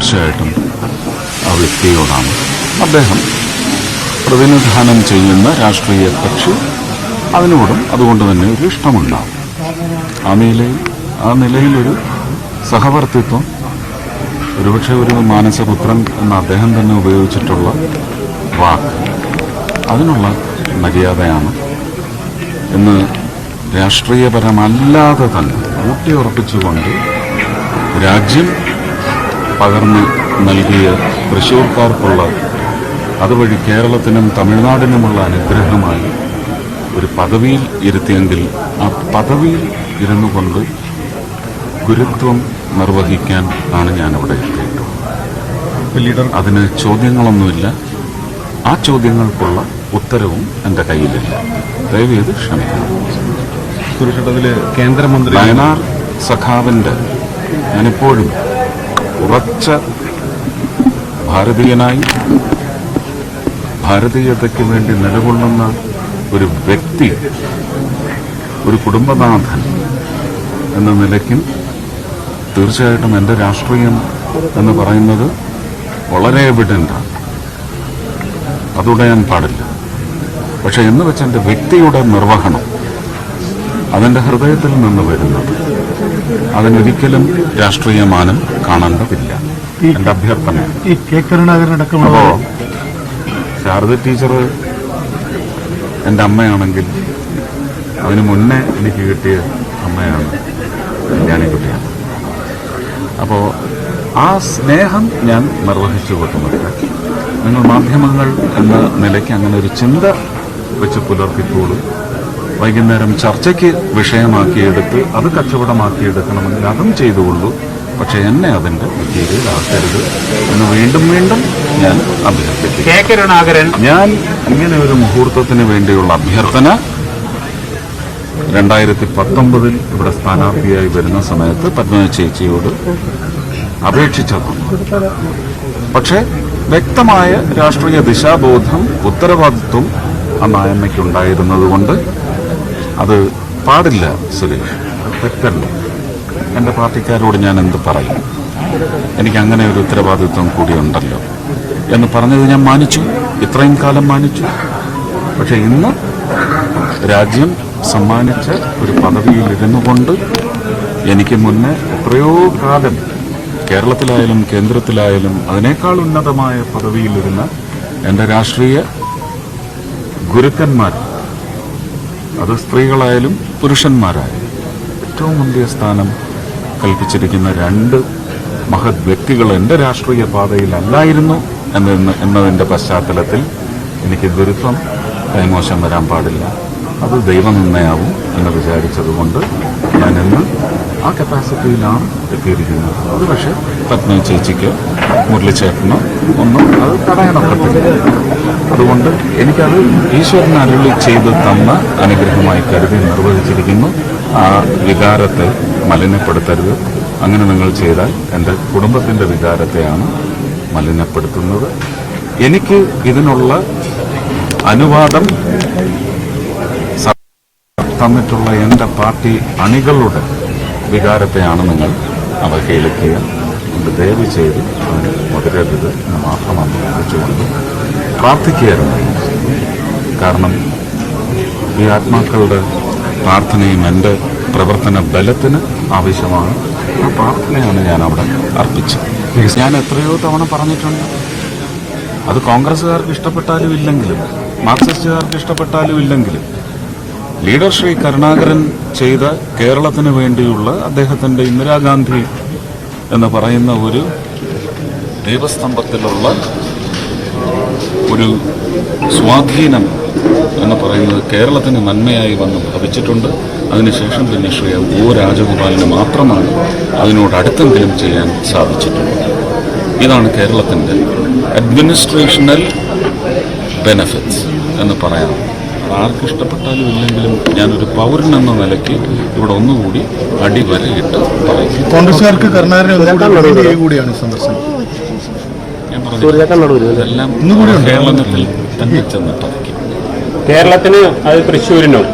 തീർച്ചയായിട്ടും ആ വ്യക്തിയോടാണ് അദ്ദേഹം പ്രതിനിധാനം ചെയ്യുന്ന രാഷ്ട്രീയ കക്ഷി. അതിനോടും അതുകൊണ്ട് തന്നെ ഒരു ഇഷ്ടമുണ്ടാവും. ആ നിലയിൽ ആ നിലയിലൊരു സഹവർത്തിത്വം ഒരുപക്ഷെ ഒരു മാനസപുത്രൻ എന്ന അദ്ദേഹം തന്നെ ഉപയോഗിച്ചിട്ടുള്ള വാക്ക് അതിനുള്ള മര്യാദയാണ്. ഇന്ന് രാഷ്ട്രീയപരമല്ലാതെ തന്നെ ഊട്ടിയുറപ്പിച്ചുകൊണ്ട് രാജ്യം പകർന്ന് നൽകിയ തൃശ്ശൂർക്കാർക്കുള്ള അതുവഴി കേരളത്തിനും തമിഴ്നാടിനുമുള്ള അനുഗ്രഹമായി ഒരു പദവിയിൽ ഇരുത്തിയെങ്കിൽ ആ പദവിയിൽ ഇരുന്നു കൊണ്ട് ഗുരുത്വം നിർവഹിക്കാൻ ആണ് ഞാനിവിടെ എത്തിയിട്ടുള്ളത്. ലീഡർ അതിന് ചോദ്യങ്ങളൊന്നുമില്ല. ആ ചോദ്യങ്ങൾക്കുള്ള ഉത്തരവും എന്റെ കയ്യിലില്ല. ദയവേത് ക്ഷമിക്കണം. സുരക്ഷിതത്തിൽ കേന്ദ്രമന്ത്രി വയനാർ സഖാവിന്റെ ഞാനിപ്പോഴും ഉറച്ച ഭാരതീയനായി ഭാരതീയതയ്ക്ക് വേണ്ടി നിലകൊള്ളുന്ന ഒരു വ്യക്തി ഒരു കുടുംബനാഥൻ എന്ന നിലയ്ക്കും തീർച്ചയായിട്ടും എന്റെ രാഷ്ട്രീയം എന്ന് പറയുന്നത് വളരെ എവിഡന്റാണ് ഞാൻ പാടില്ല. പക്ഷെ എന്ന് വെച്ച് എന്റെ വ്യക്തിയുടെ നിർവഹണം അതെന്റെ ഹൃദയത്തിൽ നിന്ന് വരുന്നത്. അതിനൊരിക്കലും രാഷ്ട്രീയമാനം കാണേണ്ടതില്ല. എന്റെ അഭ്യർത്ഥന. ഈ കെ ശാരദ ടീച്ചർ എന്റെ അമ്മയാണെങ്കിൽ അതിനു മുന്നേ എനിക്ക് കിട്ടിയ അമ്മയാണ് കല്യാണിക്കുട്ടിയാണ് അപ്പോൾ ആ സ്നേഹം ഞാൻ നിർവഹിച്ചു കൊടുക്കുന്നുണ്ട് നിങ്ങൾ മാധ്യമങ്ങൾ എന്ന നിലയ്ക്ക് അങ്ങനെ ഒരു ചിന്ത വെച്ച് പുലർത്തിക്കോളൂ. വൈകുന്നേരം ചർച്ചയ്ക്ക് വിഷയമാക്കിയെടുത്ത് അത് കച്ചവടമാക്കിയെടുക്കണമെങ്കിൽ അതും ചെയ്തുകൊള്ളൂ. പക്ഷെ എന്നെ അതിന്റെ മെറ്റീരിയലാക്കരുത് എന്ന് വീണ്ടും വീണ്ടും ഞാൻ അഭ്യർത്ഥിക്കുന്നു. കെ. ഞാൻ ഇങ്ങനെ ഒരു മുഹൂർത്തത്തിന് വേണ്ടിയുള്ള അഭ്യർത്ഥന രണ്ടായിരത്തി പത്തൊമ്പതിൽ ഇവിടെ സ്ഥാനാർത്ഥിയായി വരുന്ന സമയത്ത് പത്മന ചേച്ചിയോട് അപേക്ഷിച്ചതാണ്. പക്ഷേ വ്യക്തമായ രാഷ്ട്രീയ ദിശാബോധം ഉത്തരവാദിത്വം ആ നായമ്മയ്ക്കുണ്ടായിരുന്നത് കൊണ്ട് അത് പാടില്ല സുരേഷ് തെറ്റല്ല. എന്റെ പാർട്ടിക്കാരോട് ഞാൻ എന്ത് പറയും? എനിക്ക് അങ്ങനെ ഒരു ഉത്തരവാദിത്വം കൂടിയുണ്ടല്ലോ എന്ന് പറഞ്ഞത് ഞാൻ മാനിച്ചു. ഇത്രയും കാലം മാനിച്ചു. പക്ഷെ ഇന്ന് രാജ്യം സമ്മാനിച്ച ഒരു പദവിയിൽ ഇരുന്നു കൊണ്ട് എനിക്ക് മുന്നേ എത്രയോ കാലം കേരളത്തിലായാലും കേന്ദ്രത്തിലായാലും അതിനേക്കാൾ ഉന്നതമായ പദവിയിലിരുന്ന എന്റെ രാഷ്ട്രീയ ഗുരുക്കന്മാർ അത് സ്ത്രീകളായാലും പുരുഷന്മാരായാലും ഏറ്റവും വലിയ സ്ഥാനം കൽപ്പിച്ചിരിക്കുന്ന രണ്ട് മഹത് വ്യക്തികൾ എന്റെ രാഷ്ട്രീയ പാതയിലല്ലായിരുന്നു എന്ന എന്നതിന്റെ പശ്ചാത്തലത്തിൽ എനിക്ക് ഗുരുത്വം കൈമോശം വരാൻ പാടില്ല. അത് ദൈവനിന്നയാവും എന്ന് വിചാരിച്ചതുകൊണ്ട് ഞാനിന്ന് ആ കപ്പാസിറ്റിയിലാണ് എത്തിയിരിക്കുന്നത്. അത് പക്ഷേ പത്മ ചേച്ചിക്ക് മുരളിച്ചേട്ടനോ ഒന്നും അത് തടയാനൊക്കത്തില്ല. അതുകൊണ്ട് എനിക്കത് ഈശ്വരൻ അരുളി ചെയ്ത് തന്ന അനുഗ്രഹമായി കരുതി നിർവഹിച്ചിരിക്കുന്നു. ആ വികാരത്തെ മലിനപ്പെടുത്തരുത്. അങ്ങനെ നിങ്ങൾ ചെയ്താൽ എന്റെ കുടുംബത്തിന്റെ വികാരത്തെയാണ് മലിനപ്പെടുത്തുന്നത്. എനിക്ക് ഇതിനുള്ള അനുവാദം തന്നിട്ടുള്ള എന്റെ പാർട്ടി അണികളുടെ വികാരത്തെയാണ് നിങ്ങൾ അവഹേളിക്കുക. അതുകൊണ്ട് ദയവ് ചെയ്ത് അതിന് മുതിരരുത് എന്ന് മാത്രം വിളിച്ചുകൊണ്ട് പ്രാർത്ഥിക്കുകയായിരുന്നു. കാരണം ഈ ആത്മാക്കളുടെ പ്രാർത്ഥനയും എന്റെ പ്രവർത്തന ബലത്തിന് ആവശ്യമാണ്. ആ പ്രാർത്ഥനയാണ് ഞാൻ അവിടെ അർപ്പിച്ചത്. ഞാൻ എത്രയോ തവണ പറഞ്ഞിട്ടുണ്ട്. അത് കോൺഗ്രസ്സുകാർക്ക് ഇഷ്ടപ്പെട്ടാലും ഇല്ലെങ്കിലും മാർക്സിസ്റ്റുകാർക്ക് ഇഷ്ടപ്പെട്ടാലും ഇല്ലെങ്കിലും ലീഡർ ശ്രീ കരുണാകരൻ ചെയ്ത കേരളത്തിന് വേണ്ടിയുള്ള അദ്ദേഹത്തിന്റെ ഇന്ദിരാഗാന്ധി എന്ന് പറയുന്ന ഒരു ദൈവസ്തംഭത്തിലുള്ള ഒരു സ്വാധീനം എന്ന് പറയുന്നത് കേരളത്തിന് നന്മയായി വന്ന് ഭവിച്ചിട്ടുണ്ട്. അതിനുശേഷം പിന്നെ ശ്രീ ഒ രാജഗോപാലിന് മാത്രമാണ് അതിനോട് അടുത്തെങ്കിലും ചെയ്യാൻ സാധിച്ചിട്ടുള്ളത്. ഇതാണ് കേരളത്തിന്റെ അഡ്മിനിസ്ട്രേഷണൽ ബെനഫിറ്റ്സ് എന്ന് പറയാം. ആർക്ക് ഇഷ്ടപ്പെട്ടാലും ഇല്ലെങ്കിലും ഞാനൊരു പൗരൻ എന്ന നിലയ്ക്ക് ഇവിടെ ഒന്നുകൂടി അടിവരയിട്ട് പറയും വേദിയായി കൂടിയാണ് സന്ദർശനം. ഞാൻ പറഞ്ഞു ഇതെല്ലാം കേരളത്തിൽ തന്നെ ചെന്ന് പറിക്കും. കേരളത്തിന് അത് തൃശ്ശൂരിനും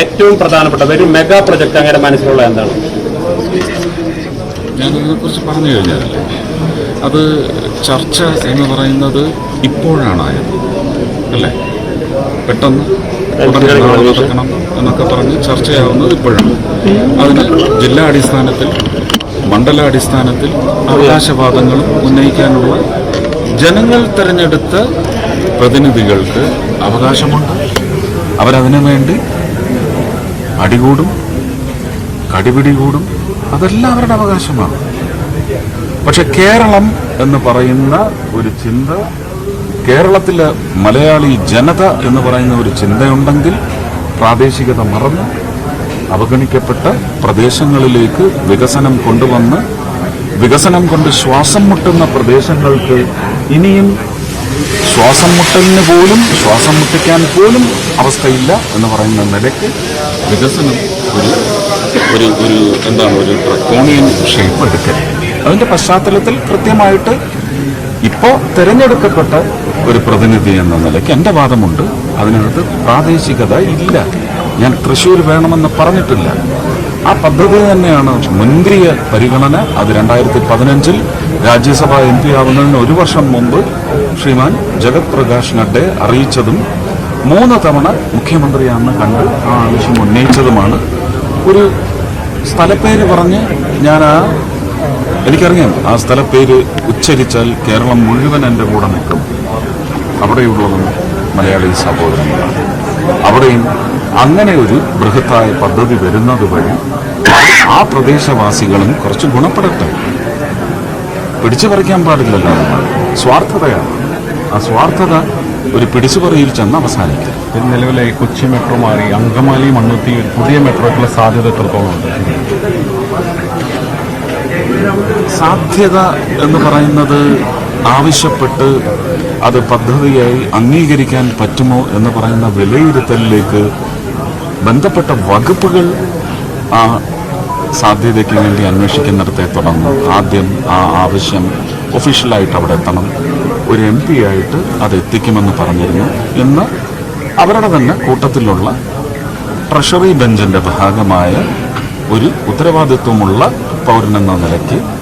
ഏറ്റവും പ്രധാനപ്പെട്ട ഒരു മെഗാ പ്രൊജക്ട് അങ്ങനെ മനസ്സിലുള്ള എന്താണ്? ഞാൻ ഇതിനെക്കുറിച്ച് പറഞ്ഞു കഴിഞ്ഞാൽ അത് ചർച്ച എന്ന് പറയുന്നത് ഇപ്പോഴാണ് ആയത് അല്ലേ? പെട്ടെന്ന് ഉടനെ നടക്കണം എന്നൊക്കെ പറഞ്ഞ് ചർച്ചയാവുന്നത് ഇപ്പോഴാണ്. അതിന് ജില്ലാടിസ്ഥാനത്തിൽ മണ്ഡലാടിസ്ഥാനത്തിൽ അവകാശവാദങ്ങൾ ഉന്നയിക്കാനുള്ള ജനങ്ങൾ തെരഞ്ഞെടുത്ത പ്രതിനിധികൾക്ക് അവകാശമുണ്ട്. അവരതിനു വേണ്ടി അടികൂടും കടിപിടി കൂടും. അതെല്ലാം അവരുടെ അവകാശമാണ്. പക്ഷെ കേരളം എന്ന് പറയുന്ന ഒരു ചിന്ത കേരളത്തിലെ മലയാളി ജനത എന്ന് പറയുന്ന ഒരു ചിന്തയുണ്ടെങ്കിൽ പ്രാദേശികത മറന്ന് അവഗണിക്കപ്പെട്ട പ്രദേശങ്ങളിലേക്ക് വികസനം കൊണ്ടുവന്ന് വികസനം കൊണ്ട് ശ്വാസം മുട്ടുന്ന പ്രദേശങ്ങൾക്ക് ഇനിയും ശ്വാസം മുട്ടലിന് പോലും ശ്വാസം മുട്ടിക്കാൻ പോലും അവസ്ഥയില്ല എന്ന് പറയുന്ന നിലയ്ക്ക് വികസനം ഒരു ഒരു ഒരു എന്താണ് ഒരു ട്രക്കോണിയൻ ഷേപ്പ് എടുക്കൽ അതിന്റെ പശ്ചാത്തലത്തിൽ കൃത്യമായിട്ട് ഇപ്പോൾ തിരഞ്ഞെടുക്കപ്പെട്ട ഒരു പ്രതിനിധി എന്ന നിലയ്ക്ക് എന്റെ വാദമുണ്ട്. അതിനകത്ത് പ്രാദേശികത ഇല്ല. ഞാൻ തൃശ്ശൂർ വേണമെന്ന് പറഞ്ഞിട്ടില്ല. ആ പദ്ധതി തന്നെയാണ് മുൻകിയ പരിഗണന. അത് രണ്ടായിരത്തി പതിനഞ്ചിൽ രാജ്യസഭ എം പി ആവുന്നതിന് ഒരു വർഷം മുമ്പ് ശ്രീമാൻ ജഗത് പ്രകാശ് നഡ്ഡയെ അറിയിച്ചതും മൂന്ന് തവണ മുഖ്യമന്ത്രിയാണെന്ന് കണ്ട് ആ ആവശ്യം ഉന്നയിച്ചതുമാണ്. ഒരു സ്ഥലപ്പേര് പറഞ്ഞ് ഞാൻ ആ എനിക്കറിയാം. ആ സ്ഥലപ്പേര് ഉച്ചരിച്ചാൽ കേരളം മുഴുവൻ എന്റെ കൂടെ നിൽക്കും. അവിടെയുള്ളതും മലയാളി സഹോദരങ്ങളാണ് അവിടെയും അങ്ങനെ ഒരു ബൃഹത്തായ പദ്ധതി വരുന്നത് വഴി ആ പ്രദേശവാസികളും കുറച്ച് ഗുണപ്പെടട്ടെ. പിടിച്ചു പറിക്കാൻ പാടില്ലല്ലോ. സ്വാർത്ഥതയാണ്. ആ സ്വാർത്ഥത ഒരു പിടിച്ചുപറിയിൽ ചെന്ന് അവസാനിക്കും. നിലവിലെ കൊച്ചി മെട്രോ മാറി അങ്കമാലി മണ്ണുത്തി ഒരു പുതിയ മെട്രോയ്ക്കുള്ള സാധ്യത എത്രത്തോളം ഉണ്ട്? സാധ്യത എന്ന് പറയുന്നത് ആവശ്യപ്പെട്ട് അത് പദ്ധതിയായി അംഗീകരിക്കാൻ പറ്റുമോ എന്ന് പറയുന്ന വിലയിരുത്തലിലേക്ക് ബന്ധപ്പെട്ട വകുപ്പുകൾ ആ സാധ്യതയ്ക്ക് വേണ്ടി അന്വേഷിക്കുന്നിടത്തെ തുടങ്ങും. ആദ്യം ആ ആവശ്യം ഒഫീഷ്യലായിട്ട് അവിടെ എത്തണം. ഒരു എം പി ആയിട്ട് അത് എത്തിക്കുമെന്ന് പറഞ്ഞിരുന്നു. ഇന്ന് അവരുടെ തന്നെ കൂട്ടത്തിലുള്ള ട്രഷറി ബെഞ്ചിന്റെ ഭാഗമായ ഒരു ഉത്തരവാദിത്വമുള്ള പൗരനെന്ന നിലയ്ക്ക്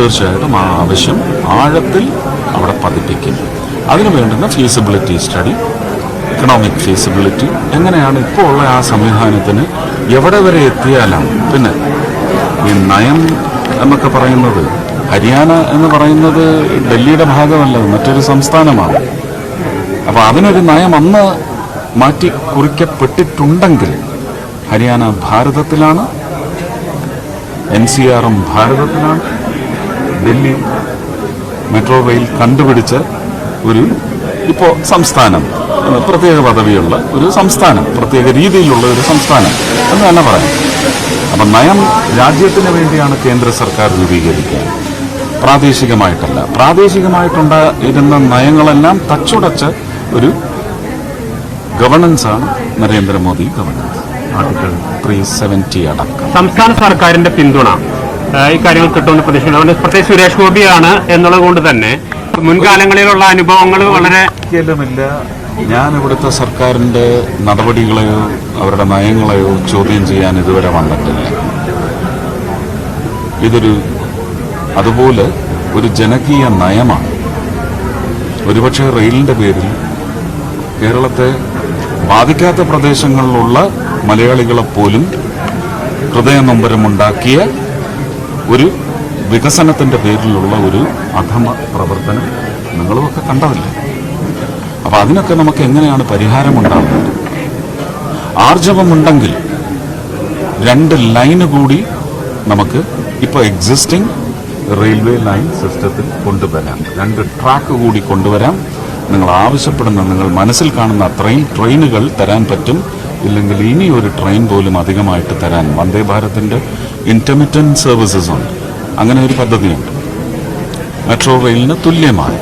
തീർച്ചയായിട്ടും ആ ആവശ്യം ആഴത്തിൽ അവിടെ പതിപ്പിക്കും. അതിനു വേണ്ടുന്ന ഫീസിബിലിറ്റി സ്റ്റഡി ഇക്കണോമിക് ഫീസിബിലിറ്റി എങ്ങനെയാണ് ഇപ്പോൾ ഉള്ള ആ സംവിധാനത്തിന് എവിടെ വരെ എത്തിയാലാണ്. പിന്നെ ഈ നയം എന്നൊക്കെ പറയുന്നത് ഹരിയാന എന്ന് പറയുന്നത് ഡൽഹിയുടെ ഭാഗമല്ല മറ്റൊരു സംസ്ഥാനമാണ്. അപ്പോൾ അതിനൊരു നയം അന്ന് മാറ്റി കുറിക്കപ്പെട്ടിട്ടുണ്ടെങ്കിൽ ഹരിയാന ഭാരതത്തിലാണ് എൻ സി ആറും ഭാരതത്തിലാണ് ഡൽഹി മെട്രോ റെയിൽ കണ്ടുപിടിച്ച ഒരു ഇപ്പോൾ സംസ്ഥാനം പ്രത്യേക പദവിയുള്ള ഒരു സംസ്ഥാനം പ്രത്യേക രീതിയിലുള്ള ഒരു സംസ്ഥാനം എന്ന് തന്നെ പറയാം. അപ്പം നയം രാജ്യത്തിന് വേണ്ടിയാണ് കേന്ദ്ര സർക്കാർ രൂപീകരിക്കുക. പ്രാദേശികമായിട്ടല്ല. പ്രാദേശികമായിട്ടുണ്ടായിരുന്ന നയങ്ങളെല്ലാം തച്ചുടച്ച ഒരു ഗവർണൻസാണ് Narendra Modi governance article three seventy അടക്കം. സംസ്ഥാന സർക്കാരിന്റെ പിന്തുണ. ഈ കാര്യങ്ങൾ കിട്ടുമെന്ന് പ്രതീക്ഷിക്കുന്നു. അതുകൊണ്ട് പ്രത്യേകിച്ച് സുരേഷ് ഗോപിയാണ് എന്നുള്ളത് കൊണ്ട് തന്നെ മുൻകാലങ്ങളിലുള്ള അനുഭവങ്ങൾ വളരെ ഞാൻ ഇവിടുത്തെ സർക്കാരിന്റെ നടപടികളെയോ അവരുടെ നയങ്ങളെയോ ചോദ്യം ചെയ്യാൻ ഇതുവരെ വന്നിട്ടില്ല. ഇതൊരു അതുപോലെ ഒരു ജനകീയ നയമാണ്. ഒരുപക്ഷെ റെയിലിന്റെ പേരിൽ കേരളത്തെ ബാധിക്കാത്ത പ്രദേശങ്ങളിലുള്ള മലയാളികളെ പോലും ഹൃദയനൊമ്പരമുണ്ടാക്കിയ ഒരു വികസനത്തിന്റെ പേരിലുള്ള ഒരു അധമ പ്രവർത്തനം നിങ്ങളുമൊക്കെ കണ്ടതല്ലേ? അപ്പോൾ അതിനൊക്കെ നമുക്ക് എങ്ങനെയാണ് പരിഹാരമുണ്ടാകുന്നത് ആർജവമുണ്ടെങ്കിൽ രണ്ട് ലൈന് കൂടി നമുക്ക് ഇപ്പോൾ എക്സിസ്റ്റിംഗ് റെയിൽവേ ലൈൻ സിസ്റ്റത്തിൽ കൊണ്ടുവരാം. രണ്ട് ട്രാക്ക് കൂടി കൊണ്ടുവരാം. നിങ്ങൾ ആവശ്യപ്പെടുന്ന നിങ്ങൾ മനസ്സിൽ കാണുന്ന അത്രയും ട്രെയിനുകൾ തരാൻ പറ്റും. ഇല്ലെങ്കിൽ ഇനി ഒരു ട്രെയിൻ പോലും അധികമായിട്ട് തരാൻ വന്ദേ ഭാരതിന്റെ ഇന്റർമിറ്റന്റ് സർവീസസ് ഉണ്ട്. അങ്ങനെ ഒരു പദ്ധതിയുണ്ട്. മെട്രോ റെയിലിന് തുല്യമായി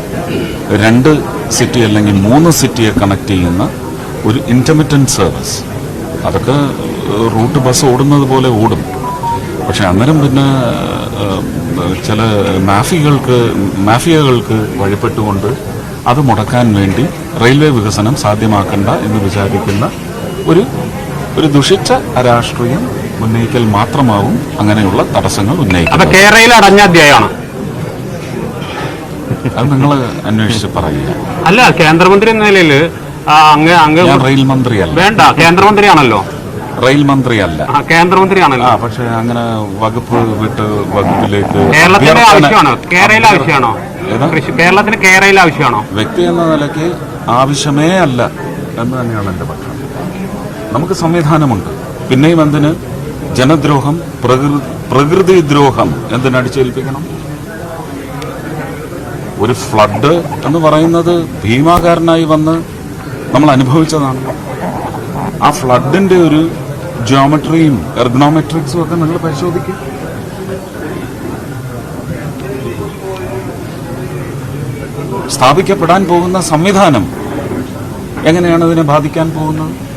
രണ്ട് സിറ്റി അല്ലെങ്കിൽ മൂന്ന് സിറ്റിയെ കണക്ട് ചെയ്യുന്ന ഒരു ഇന്റർമിറ്റന്റ് സർവീസ് അതൊക്കെ റൂട്ട് ബസ് ഓടുന്നത് പോലെ ഓടും. പക്ഷെ അന്നേരം പിന്നെ ചില മാഫികൾക്ക് മാഫിയകൾക്ക് വഴിപ്പെട്ടുകൊണ്ട് അത് മുടക്കാൻ വേണ്ടി റെയിൽവേ വികസനം സാധ്യമാക്കണ്ട എന്ന് വിചാരിക്കുന്ന ഒരു ഒരു ദുഷിച്ച രാഷ്ട്രീയം ഉന്നയിക്കൽ മാത്രമാവും അങ്ങനെയുള്ള തടസ്സങ്ങൾ ഉന്നയിക്കുന്നത്. കേരളയിൽ അടഞ്ഞ അധ്യായമാണ്. അത് നിങ്ങൾ അന്വേഷിച്ച് പറയുക. അല്ല കേന്ദ്രമന്ത്രി എന്ന നിലയിൽ അങ്ങ് അങ്ങ് റെയിൽ മന്ത്രിയല്ല. വേണ്ട കേന്ദ്രമന്ത്രിയാണല്ലോ. റെയിൽ മന്ത്രിയല്ല. കേന്ദ്രമന്ത്രിയാണല്ലോ. പക്ഷെ അങ്ങനെ വകുപ്പ് വിട്ട് വകുപ്പിലേക്ക് കേരളത്തിന്റെ ആവശ്യമാണോ? കേരളയിൽ ആവശ്യമാണോ? കേരളത്തിന് കേരളയിൽ ആവശ്യമാണോ? വ്യക്തി എന്ന നിലയ്ക്ക് ആവശ്യമേ അല്ല എന്ന് തന്നെയാണ് എന്റെ പക്ഷം നമുക്ക് സംവിധാനമുണ്ട്. പിന്നെയും എന്തിന്? ജനദ്രോഹം പ്രകൃതി പ്രകൃതിദ്രോഹം എന്തിനടിച്ചേൽപ്പിക്കണം ഒരു ഫ്ലഡ് എന്ന് പറയുന്നത് ഭീമാകാരനായി വന്ന് നമ്മൾ അനുഭവിച്ചതാണ്. ആ ഫ്ലഡിന്റെ ഒരു ജിയോമെട്രിയും എർഗണോമെട്രിക്സും ഒക്കെ നിങ്ങൾ പരിശോധിക്കും. സ്ഥാപിക്കപ്പെടാൻ പോകുന്ന സംവിധാനം എങ്ങനെയാണ് അതിനെ ബാധിക്കാൻ പോകുന്നത്?